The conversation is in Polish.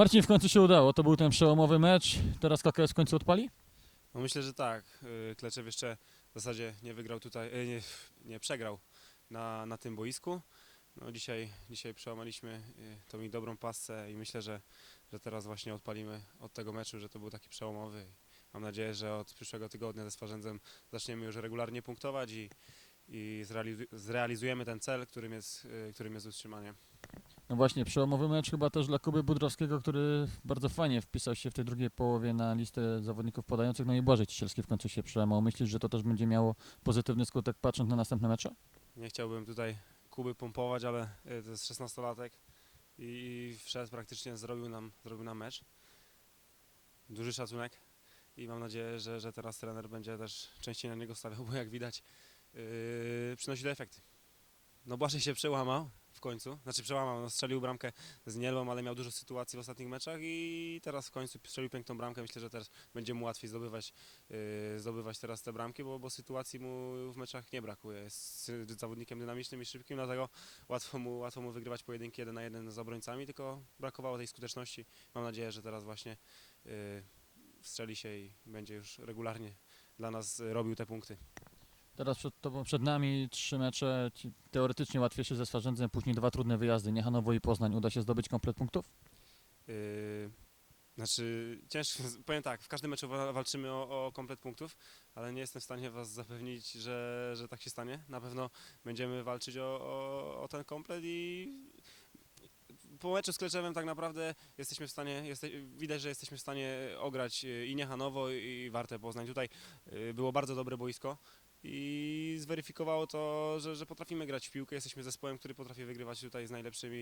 Marcin, w końcu się udało. To był ten przełomowy mecz. Teraz KKS w końcu odpali? No myślę, że tak. Y, Kleczew jeszcze w zasadzie nie wygrał tutaj, y, nie, nie przegrał na, na tym boisku. No dzisiaj, dzisiaj przełamaliśmy y, tą ich dobrą pasę i myślę, że, że teraz właśnie odpalimy od tego meczu, że to był taki przełomowy. Mam nadzieję, że od przyszłego tygodnia ze Swarzędzem zaczniemy już regularnie punktować i, i zrealizu- zrealizujemy ten cel, którym jest, którym jest utrzymanie. No właśnie, przełomowy mecz chyba też dla Kuby Budrowskiego, który bardzo fajnie wpisał się w tej drugiej połowie na listę zawodników podających. No i Błażej Cisielski w końcu się przełamał. Myślisz, że to też będzie miało pozytywny skutek patrząc na następne mecze? Nie chciałbym tutaj Kuby pompować, ale y, to jest 16-latek i wszedł praktycznie, zrobił nam, zrobił nam mecz. Duży szacunek i mam nadzieję, że, że teraz trener będzie też częściej na niego stawiał, bo jak widać yy, przynosi to efekty. No Błażej się przełamał w końcu, znaczy przełamał, no strzelił bramkę z Nielwą, ale miał dużo sytuacji w ostatnich meczach i teraz w końcu strzelił piękną bramkę. Myślę, że teraz będzie mu łatwiej zdobywać, yy, zdobywać teraz te bramki, bo, bo sytuacji mu w meczach nie brakuje. Jest zawodnikiem dynamicznym i szybkim, dlatego łatwo mu, łatwo mu wygrywać pojedynki jeden na jeden z obrońcami, tylko brakowało tej skuteczności. Mam nadzieję, że teraz właśnie yy, strzeli się i będzie już regularnie dla nas robił te punkty. Teraz przed, tobą, przed nami trzy mecze, teoretycznie łatwiejsze ze Swarzędzem, później dwa trudne wyjazdy, Niechanowo i Poznań. Uda się zdobyć komplet punktów? Yy, znaczy, ciężko, powiem tak, w każdym meczu wa- walczymy o, o komplet punktów, ale nie jestem w stanie Was zapewnić, że, że tak się stanie. Na pewno będziemy walczyć o, o, o ten komplet i po meczu z Kleczewem tak naprawdę jesteśmy w stanie, jeste, widać, że jesteśmy w stanie ograć yy, i Niechanowo i Wartę Poznań. Tutaj yy, było bardzo dobre boisko i zweryfikowało to, że, że potrafimy grać w piłkę. Jesteśmy zespołem, który potrafi wygrywać tutaj z najlepszymi